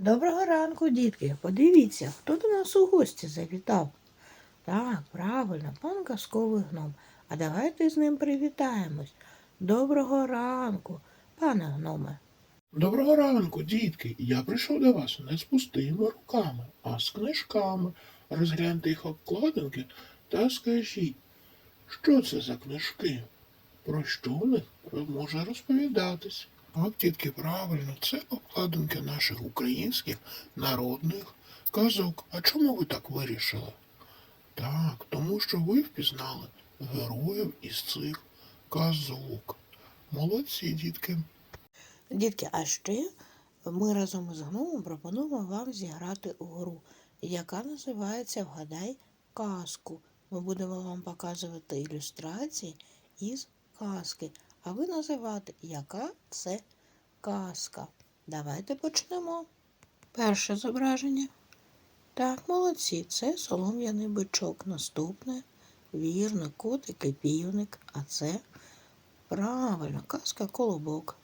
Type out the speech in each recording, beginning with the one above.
Доброго ранку, дітки. Подивіться, хто до нас у гості завітав. Так, правильно, пан казковий гном. А давайте з ним привітаємось. Доброго ранку, пане гноме. Доброго ранку, дітки. Я прийшов до вас не з пустими руками, а з книжками. Розгляньте їх обкладинки та скажіть, що це за книжки? Про що в них може розповідатись? Так, дітки, правильно, це обкладинки наших українських народних казок. А чому ви так вирішили? Так, тому що ви впізнали героїв із цих казок. Молодці, дітки. Дітки, а ще ми разом із гномом пропонуємо вам зіграти у гру, яка називається Вгадай казку. Ми будемо вам показувати ілюстрації із казки, а ви називати, яка це казка. Давайте почнемо. Перше зображення. Так, молодці, це солом'яний бичок. Наступне вірно, котик і півник, а це правильно, казка колобок.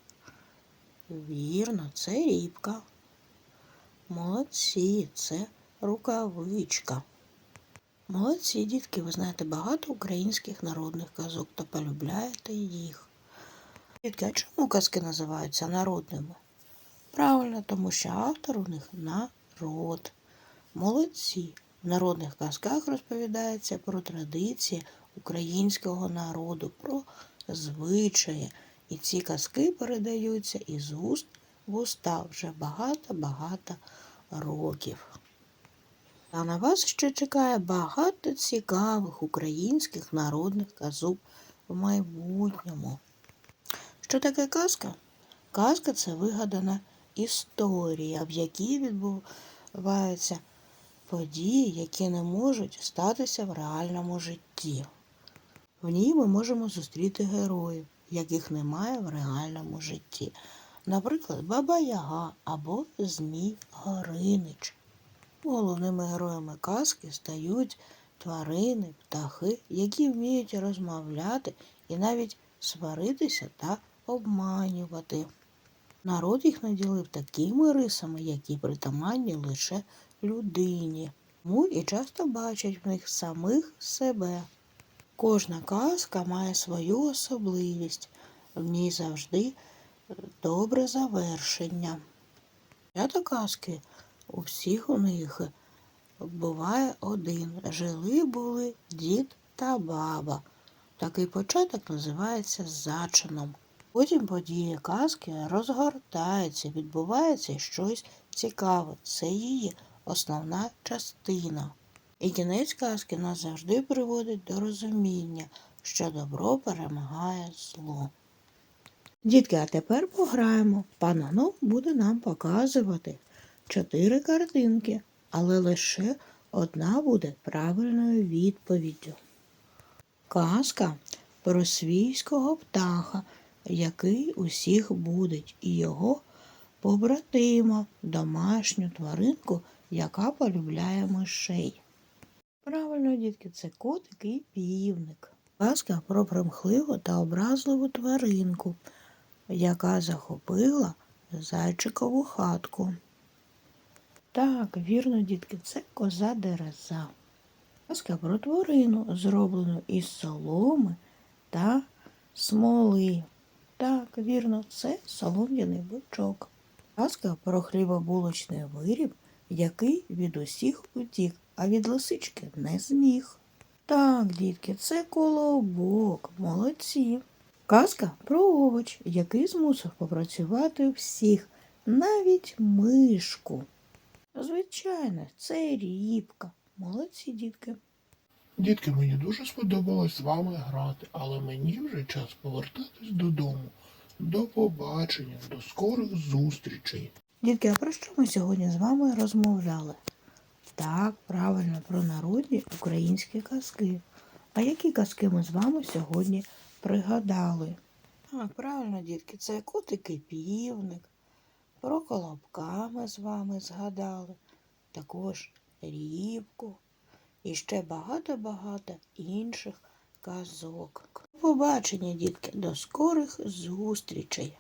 Вірно, це рібка. Молодці, це рукавичка. Молодці, дітки, ви знаєте багато українських народних казок та полюбляєте їх. Дітки, а чому казки називаються народними? Правильно, тому що автор у них народ. Молодці. В народних казках розповідається про традиції українського народу, про звичаї. І ці казки передаються із уст в уста вже багато-багато років. А на вас ще чекає багато цікавих українських народних казок в майбутньому. Що таке казка? Казка це вигадана історія, в якій відбуваються події, які не можуть статися в реальному житті. В ній ми можемо зустріти героїв, яких немає в реальному житті. Наприклад, Баба Яга або Змій Горинич. Головними героями казки стають тварини, птахи, які вміють розмовляти і навіть сваритися та обманювати. Народ їх наділив такими рисами, які притаманні лише людині. Тому і часто бачать в них самих себе. Кожна казка має свою особливість, в ній завжди добре завершення. П'ята казки у всіх у них буває один. Жили були дід та баба. Такий початок називається зачином. Потім події казки розгортаються, відбувається щось цікаве. Це її основна частина. І кінець казки нас завжди приводить до розуміння, що добро перемагає зло. Дітки, а тепер пограємо. Пан Гном буде нам показувати чотири картинки, але лише одна буде правильною відповіддю. Казка про свійського птаха, який усіх будить, і його побратима, домашню тваринку, яка полюбляє мишей. Правильно, дітки, це котик і півник. Казка про примхливу та образливу тваринку, яка захопила зайчикову хатку. Так, вірно, дітки, це коза дереза. Казка про тварину, зроблену із соломи та смоли. Так, вірно, це солом'яний бичок. Казка про хлібобулочний виріб, який від усіх утік, а від лисички не зміг. Так, дітки, це колобок, молодці. Казка про овоч, який змусив попрацювати всіх, навіть мишку. Звичайно, це рібка. Молодці, дітки. Дітки, мені дуже сподобалось з вами грати, але мені вже час повертатись додому. До побачення, до скорих зустрічей. Дітки, а про що ми сьогодні з вами розмовляли? Так, правильно, про народні українські казки. А які казки ми з вами сьогодні пригадали? Так, правильно, дітки, це котик і півник. Про колобка ми з вами згадали. Також рібку. І ще багато-багато інших казок. Побачення, дітки, до скорих зустрічей!